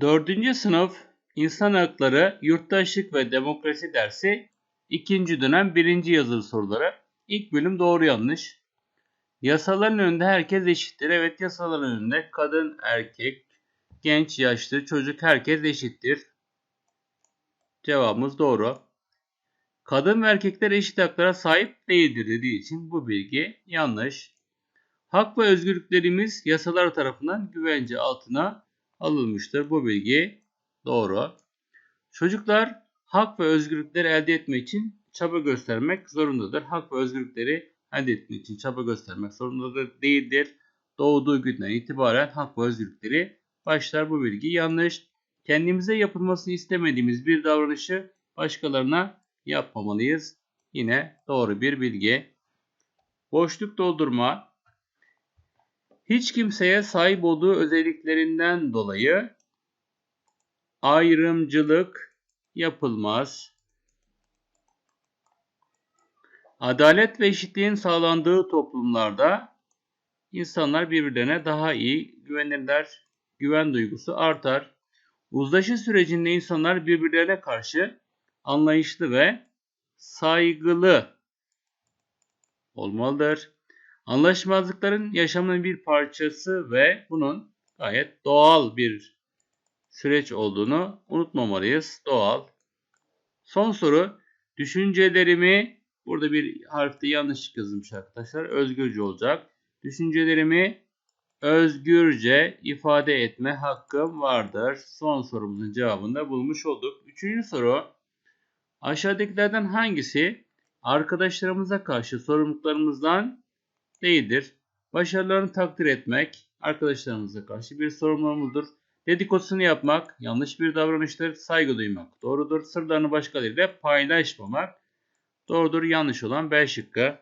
Dördüncü sınıf İnsan Hakları, Yurttaşlık ve Demokrasi dersi ikinci dönem birinci yazılı soruları. İlk bölüm doğru yanlış. Yasaların önünde herkes eşittir. Evet yasaların önünde kadın, erkek, genç, yaşlı, çocuk herkes eşittir. Cevabımız doğru. Kadın ve erkekler eşit haklara sahip değildir dediği için bu bilgi yanlış. Hak ve özgürlüklerimiz yasalar tarafından güvence altına alınmıştır. Bu bilgi doğru. Çocuklar hak ve özgürlükleri elde etmek için çaba göstermek zorundadır. Hak ve özgürlükleri elde etmek için çaba göstermek zorundadır değildir. Doğduğu günden itibaren hak ve özgürlükleri başlar. Bu bilgi yanlış. Kendimize yapılmasını istemediğimiz bir davranışı başkalarına yapmamalıyız. Yine doğru bir bilgi. Boşluk doldurma. Hiç kimseye sahip olduğu özelliklerinden dolayı ayrımcılık yapılmaz. Adalet ve eşitliğin sağlandığı toplumlarda insanlar birbirlerine daha iyi güvenirler. Güven duygusu artar. Uzlaşı sürecinde insanlar birbirlerine karşı anlayışlı ve saygılı olmalıdır. Anlaşmazlıkların yaşamın bir parçası ve bunun gayet doğal bir süreç olduğunu unutmamalıyız. Doğal. Son soru. Düşüncelerimi burada bir harfte yanlış yazılmış arkadaşlar. Özgürce olacak. Düşüncelerimi özgürce ifade etme hakkım vardır. Son sorumuzun cevabını da bulmuş olduk. Üçüncü soru. Aşağıdakilerden hangisi arkadaşlarımıza karşı sorumluluklarımızdan değildir? Başarılarını takdir etmek arkadaşlarımıza karşı bir sorumluluğumuzdur. Dedikodusunu yapmak yanlış bir davranıştır. Saygı duymak doğrudur. Sırlarını başkalarıyla paylaşmamak doğrudur. Yanlış olan B şıkkı.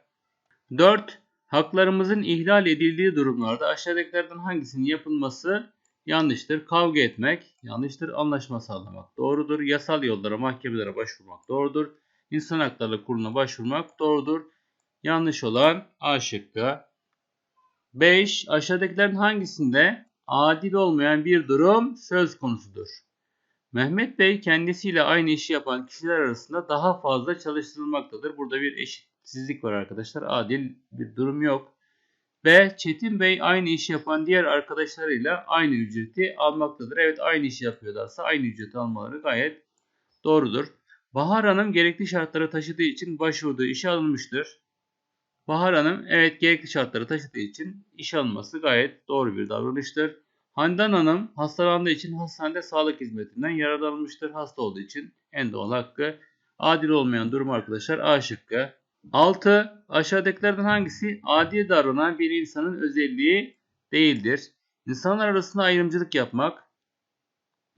4. Haklarımızın ihlal edildiği durumlarda aşağıdakilerden hangisinin yapılması yanlıştır? Kavga etmek yanlıştır. Anlaşma sağlamak doğrudur. Yasal yollara, mahkemelere başvurmak doğrudur. İnsan Hakları Kurulu'na başvurmak doğrudur. Yanlış olan A şıkkı. 5. Aşağıdakilerin hangisinde adil olmayan bir durum söz konusudur? Mehmet Bey kendisiyle aynı işi yapan kişiler arasında daha fazla çalıştırılmaktadır. Burada bir eşitsizlik var arkadaşlar. Adil bir durum yok. B. Çetin Bey aynı işi yapan diğer arkadaşlarıyla aynı ücreti almaktadır. Evet aynı işi yapıyorlarsa aynı ücreti almaları gayet doğrudur. Bahar Hanım gerekli şartları taşıdığı için başvurduğu işe alınmıştır. Bahar Hanım evet gerekli şartları taşıdığı için işe alınması gayet doğru bir davranıştır. Handan Hanım hastalandığı için hastanede sağlık hizmetinden yararlanmıştır. Hasta olduğu için en doğal hakkı. Adil olmayan durum arkadaşlar A şıkkı. 6. Aşağıdakilerden hangisi adil davranan bir insanın özelliği değildir? İnsanlar arasında ayrımcılık yapmak.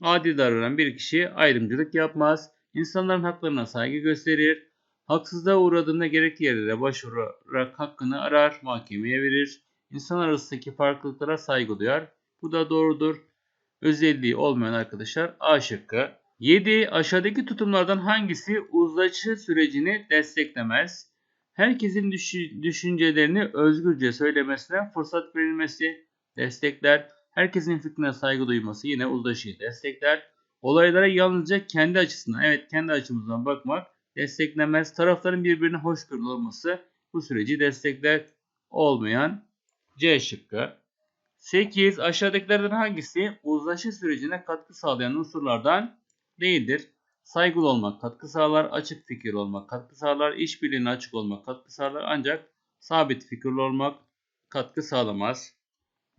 Adil davranan bir kişi ayrımcılık yapmaz. İnsanların haklarına saygı gösterir. Haksızlığa uğradığında gerekli yerlere başvurarak hakkını arar, mahkemeye verir. İnsan arasındaki farklılıklara saygı duyar. Bu da doğrudur. Özelliği olmayan arkadaşlar A şıkkı. 7. Aşağıdaki tutumlardan hangisi uzlaşı sürecini desteklemez? Herkesin düşüncelerini özgürce söylemesine fırsat verilmesi destekler. Herkesin fikrine saygı duyması yine uzlaşıyı destekler. Olaylara yalnızca kendi açısından, evet kendi açımızdan bakmak desteklemez. Tarafların birbirine hoşgörülü olması bu süreci destekler. Olmayan C şıkkı. 8. Aşağıdakilerden hangisi uzlaşı sürecine katkı sağlayan unsurlardan değildir? Saygılı olmak katkı sağlar, açık fikir olmak katkı sağlar, işbirliğine açık olmak katkı sağlar ancak sabit fikirli olmak katkı sağlamaz.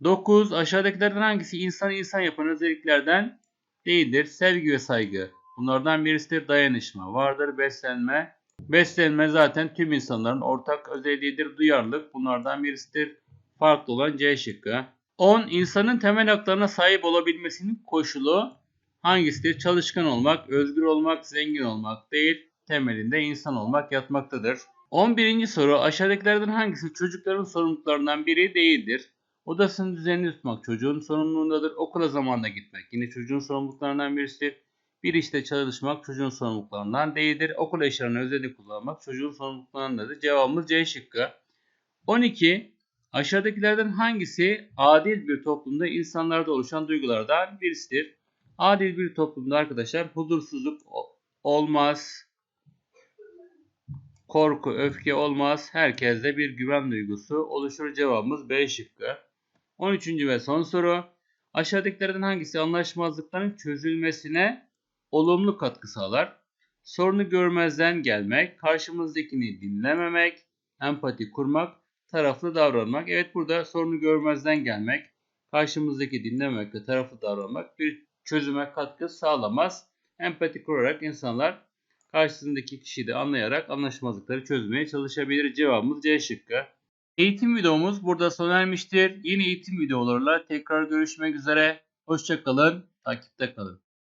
9. Aşağıdakilerden hangisi insanı insan yapan özelliklerden değildir? Sevgi ve saygı. Bunlardan birisi dayanışma vardır, beslenme. Beslenme zaten tüm insanların ortak özelliğidir, duyarlılık. Bunlardan birisidir. Farklı olan C şıkkı. 10. İnsanın temel haklarına sahip olabilmesinin koşulu hangisidir? Çalışkan olmak, özgür olmak, zengin olmak değil. Temelinde insan olmak yatmaktadır. 11. soru aşağıdakilerden hangisi çocukların sorumluluklarından biri değildir? Odasını düzenli tutmak çocuğun sorumluluğundadır. Okula zamanında gitmek yine çocuğun sorumluluklarından birisidir. Bir işte çalışmak çocuğun sorumluluklarından değildir. Okul eşyalarını özellikle kullanmak çocuğun sorumluluklarındadır. Cevabımız C şıkkı. 12. Aşağıdakilerden hangisi adil bir toplumda insanlarda oluşan duygulardan birisidir? Adil bir toplumda arkadaşlar huzursuzluk olmaz. Korku, öfke olmaz. Herkeste bir güven duygusu oluşur. Cevabımız B şıkkı. 13. ve son soru. Aşağıdakilerden hangisi anlaşmazlıkların çözülmesine olumlu katkı sağlar? Sorunu görmezden gelmek, karşımızdakini dinlememek, empati kurmak, taraflı davranmak. Evet burada sorunu görmezden gelmek, karşımızdaki dinlemek ve taraflı davranmak bir çözüme katkı sağlamaz. Empati kurarak insanlar karşısındaki kişiyi de anlayarak anlaşmazlıkları çözmeye çalışabilir. Cevabımız C şıkkı. Eğitim videomuz burada sona ermiştir. Yeni eğitim videolarıyla tekrar görüşmek üzere. Hoşçakalın, takipte kalın.